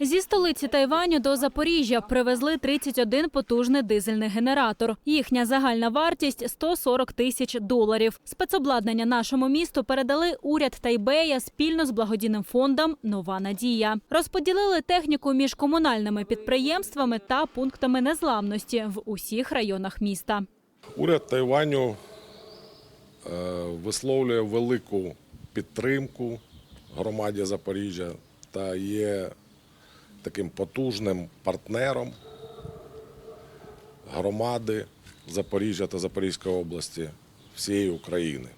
Зі столиці Тайваню до Запоріжжя привезли 31 потужний дизельний генератор. Їхня загальна вартість 140 тисяч доларів. Спецобладнання нашому місту передали уряд Тайбея спільно з благодійним фондом Нова Надія. Розподілили техніку між комунальними підприємствами та пунктами незламності в усіх районах міста. Уряд Тайваню е, висловлює велику підтримку громаді Запоріжжя та є таким потужним партнером громади Запоріжжя та Запорізької області всієї України.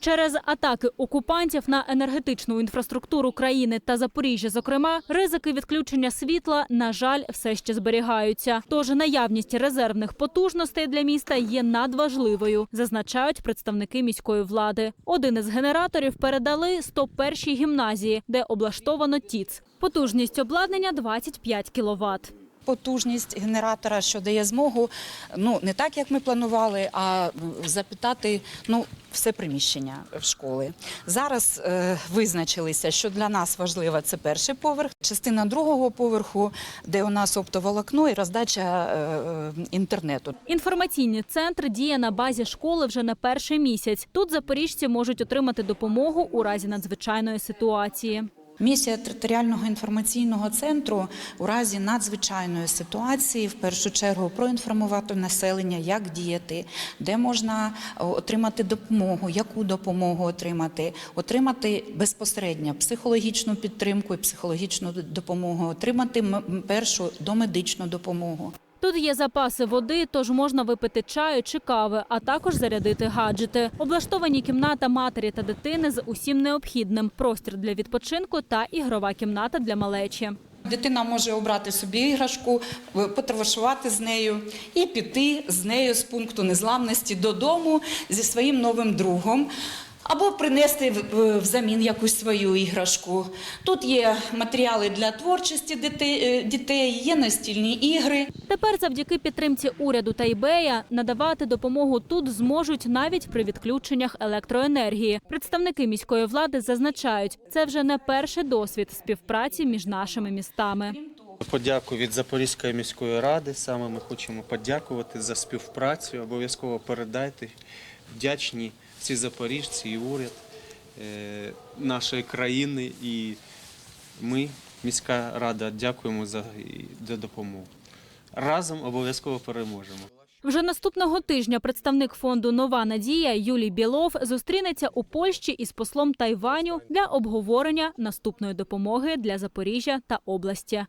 Через атаки окупантів на енергетичну інфраструктуру країни та Запоріжжя, зокрема, ризики відключення світла, на жаль, все ще зберігаються. Тож наявність резервних потужностей для міста є надважливою, зазначають представники міської влади. Один із генераторів передали 101-й гімназії, де облаштовано ТІЦ. Потужність обладнання 25 кВт. Потужність генератора, що дає змогу, ну не так як ми планували, а запитати ну все приміщення в школи. Зараз е, визначилися, що для нас важливо це перший поверх, частина другого поверху, де у нас оптоволокно і роздача е, е, інтернету. Інформаційний центр діє на базі школи вже не перший місяць. Тут запоріжці можуть отримати допомогу у разі надзвичайної ситуації. Місія територіального інформаційного центру у разі надзвичайної ситуації в першу чергу проінформувати населення, як діяти, де можна е, отримати допомогу, яку допомогу отримати, отримати безпосередньо психологічну підтримку і психологічну допомогу, отримати першу домедичну допомогу. Тут є запаси води, тож можна випити чаю чи кави, а також зарядити гаджети. Облаштовані кімната матері та дитини з усім необхідним, простір для відпочинку та ігрова кімната для малечі. Дитина може обрати собі іграшку, потоваришувати з нею і піти з нею з пункту незламності додому зі своїм новим другом. Або принести в- взамін якусь свою іграшку. Тут є матеріали для творчості е, дітей, є настільні ігри. Тепер, завдяки підтримці уряду Тайбея, надавати допомогу тут зможуть навіть при відключеннях електроенергії. Представники міської влади зазначають, це вже не перший досвід співпраці між нашими містами. Подяку від Запорізької міської ради. Саме ми хочемо подякувати за співпрацю. Обов'язково передайте вдячні всі запоріжці і уряд е, нашої країни. І ми, міська рада, дякуємо за допомогу. Разом обов'язково переможемо. Вже наступного тижня представник фонду Нова Надія Юлій Білов зустрінеться у Польщі із послом Тайваню для обговорення наступної допомоги для Запоріжжя та області.